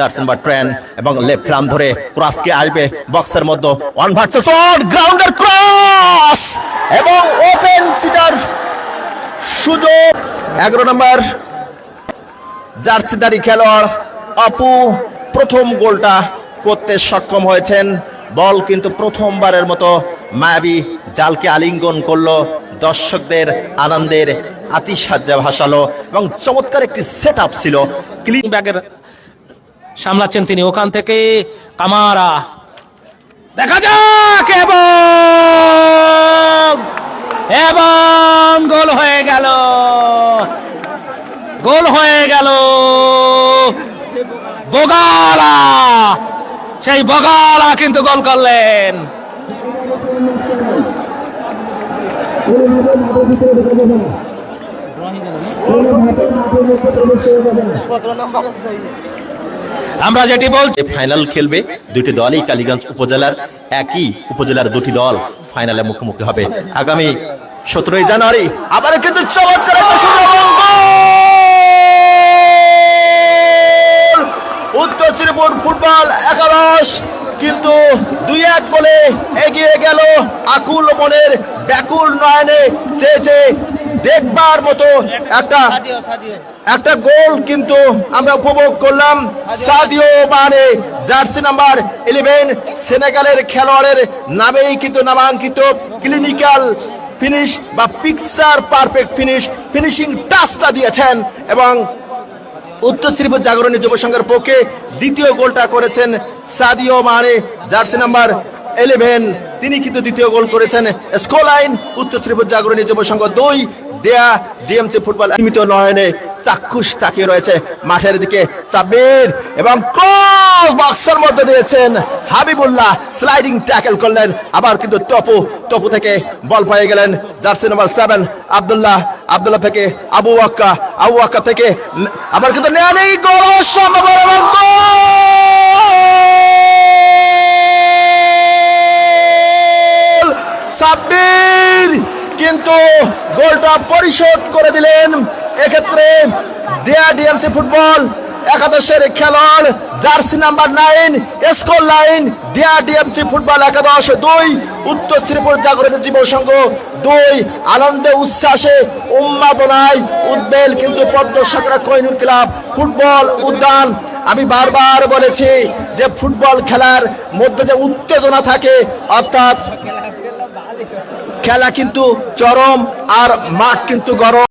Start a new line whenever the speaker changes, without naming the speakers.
যাচ্ছেন বা ট্রেন এবং লেফট রাম ধরে ক্রসকে আসবে বক্সের মধ্যে ওয়ান ভার্সেস ওয়ান গ্রাউন্ডের ক্রস এবং ওপেন সিটার সুযোগ এগারো নম্বর জার্সিদারি খেলোয়াড় অপু প্রথম গোলটা করতে সক্ষম হয়েছেন। বল কিন্তু প্রথমবারের মতো মায়াবী জালকে আলিঙ্গন করল। দর্শকদের আনন্দের আতিসাজ্জা ভাসালো এবং চমৎকার একটি সেট আপ ছিল। ক্লিন
ব্যাগের সামলাচ্ছেন তিনি ওখান থেকে কামারা। দেখা যাক এবং এবং গোল হয়ে গেল। গোল হয়ে গেল। বগালা সেই বগালা কিন্তু গোল করলেন। আমরা যেটি বলছি
ফাইনাল খেলবে দুটি দলই কালীগঞ্জ উপজেলার একই উপজেলার দুটি দল ফাইনালে মুখোমুখি হবে আগামী সতেরোই জানুয়ারি আবার কিন্তু চমৎকার! উত্তর শ্রীপুর ফুটবল একাদশ কিন্তু দুই এক গোলে এগিয়ে গেল আকুল মনের ব্যাকুল নয়নে চেয়েছে দেখবার মতো একটা একটা গোল কিন্তু আমরা উপভোগ করলাম। Sadio Mane jersey number eleven সেনেগালের খেলোয়াড়ের নামেই কিন্তু নামাঙ্কিত। ক্লিনিক্যাল ফিনিশ বা পিকচার পারফেক্ট ফিনিশ ফিনিশিং টাচটা দিয়েছেন এবং উত্তর শ্রীপুর জাগরণী যুব সংঘের পক্ষে দ্বিতীয় গোলটা করেছেন সাদিও মারে, জার্সি নাম্বার এলেভেন তিনি কিন্তু দ্বিতীয় গোল করেছেন। স্কোলাইন উত্তর শ্রীপুর জাগরণী যুব সংঘ দুই। দেয়া ডিএমসি ফুটবল সীমিত নয়নে চাক্ষুষ তাকিয়ে রয়েছে মাঠের দিকে। সাব্বির এবং বক্সের মধ্যে দিয়েছেন হাবিবুল্লাহ স্লাইডিং ট্যাকেল করলেন। আবার কিন্তু টপু টপু থেকে বল পেয়ে গেলেন jersey number seven Abdullah Abdullah থেকে আবু ওয়াক্কা আবু ওয়াক্কা থেকে আবার কিন্তু নেই সাব্বির কিন্তু গোলটা পরিশোধ করে দিলেন। এক্ষেত্রে দেয়া ডিএমসি ফুটবল একাদশের খেলোয়াড়, jersey number nine, score line, দেয়া ডিএমসি ফুটবল একাদশ, দুই, উত্তর শ্রীপুর জাগরণ যুব সংঘ, দুই, আনন্দে উচ্ছ্বাসে উন্মাদনায় উদ্বেল কিন্তু পদ্ম সাগরা কৈনুর ক্লাব। ফুটবল উদ্যান, আমি বারবার বলেছি যে ফুটবল খেলার মধ্যে যে উত্তেজনা থাকে, অর্থাৎ খেলা কিন্তু চরম আর মাঠ কিন্তু গরম।